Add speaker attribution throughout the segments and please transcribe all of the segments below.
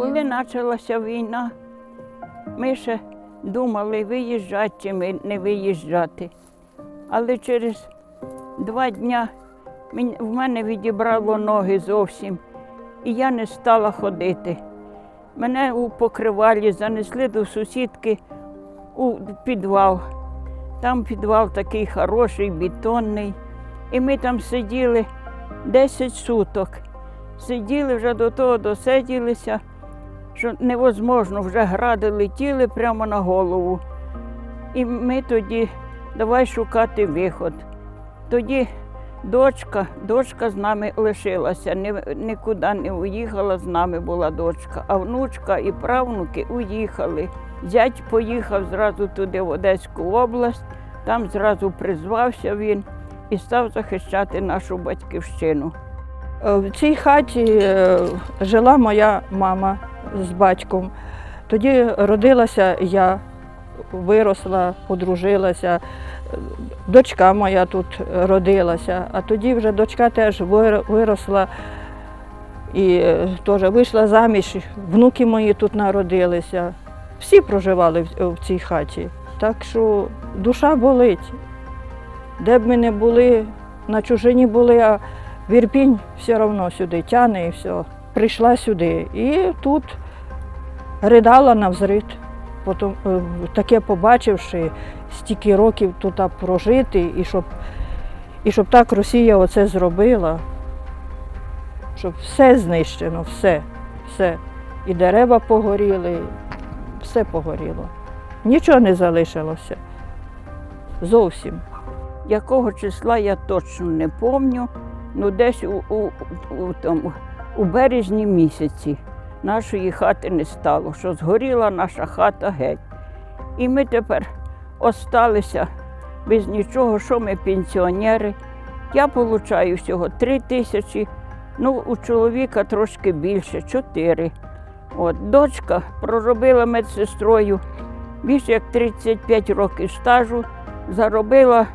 Speaker 1: Коли почалася війна, ми ще думали, виїжджати чи ми не виїжджати. Але через два дні в мене відібрало ноги зовсім, і я не стала ходити. Мене у покривалі занесли до сусідки у підвал. Там підвал такий хороший, бетонний. І ми там сиділи 10 суток. Сиділи вже до того, досиділися, що невозможно, вже гради летіли прямо на голову. І ми тоді давай шукати виход. Тоді дочка, дочка з нами лишилася, ні, нікуди не уїхала, з нами була дочка, а внучка і правнуки уїхали. Зять поїхав зразу туди, в Одеську область, там зразу призвався він і став захищати нашу батьківщину.
Speaker 2: Е, В цій хаті е, жила моя мама з батьком. Тоді родилася я, виросла, подружилася. Дочка моя тут родилася, а тоді вже дочка теж виросла і е, теж вийшла заміж. Внуки мої тут народилися. Всі проживали в- цій хаті. Так що душа болить. Де б ми не були, на чужині були, а в Ірпінь все одно сюди тяне і все. Прийшла сюди і тут ридала навзрит. Потім, е, таке побачивши, стільки років тут прожити, і щоб, і щоб так Росія оце зробила, щоб все знищено, все, все. І дерева погоріли, все погоріло. Нічого не залишилося. Зовсім.
Speaker 1: Якого числа я точно не пам'ятаю, ну десь у, у, у, тому, у березні місяці нашої хати не стало, що згоріла наша хата геть. І ми тепер осталися без нічого, що ми пенсіонери. Я получаю всього три тисячі, ну у чоловіка трошки більше, чотири. От, дочка проробила медсестрою більше як 35 років стажу, заробила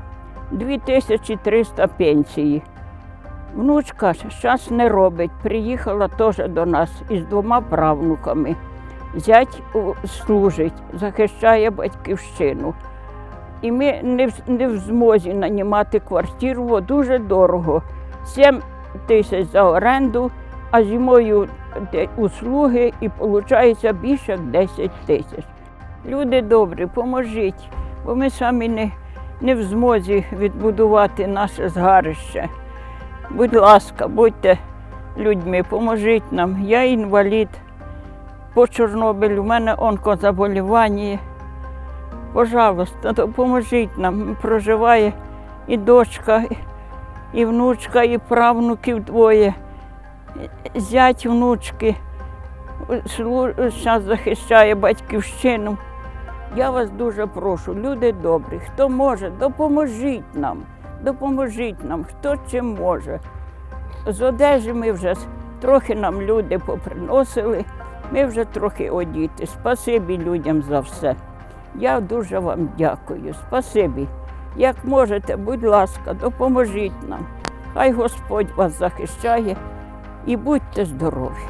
Speaker 1: 2300 пенсії. Внучка зараз не робить, приїхала теж до нас із двома правнуками. Зять служить, захищає батьківщину. І ми не в, не в змозі нанімати квартиру, бо дуже дорого. 7 тисяч за оренду, а зимою услуги і виходить більше як 10 тисяч. Люди добрі, поможіть, бо ми самі не, не в змозі відбудувати наше згарище. Будь ласка, будьте людьми, поможіть нам. Я інвалід по Чорнобилю, у мене онкозаболівання. Пожалуйста, допоможіть нам. Проживає і дочка, і внучка, і правнуків двоє, зять внучки. Зараз захищає батьківщину. Я вас дуже прошу, люди добрі, хто може, допоможіть нам, допоможіть нам, хто чим може. З одежі ми вже трохи нам люди поприносили, ми вже трохи одіти. Спасибі людям за все. Я дуже вам дякую. Спасибі. Як можете, будь ласка, допоможіть нам. Хай Господь вас захищає і будьте здорові.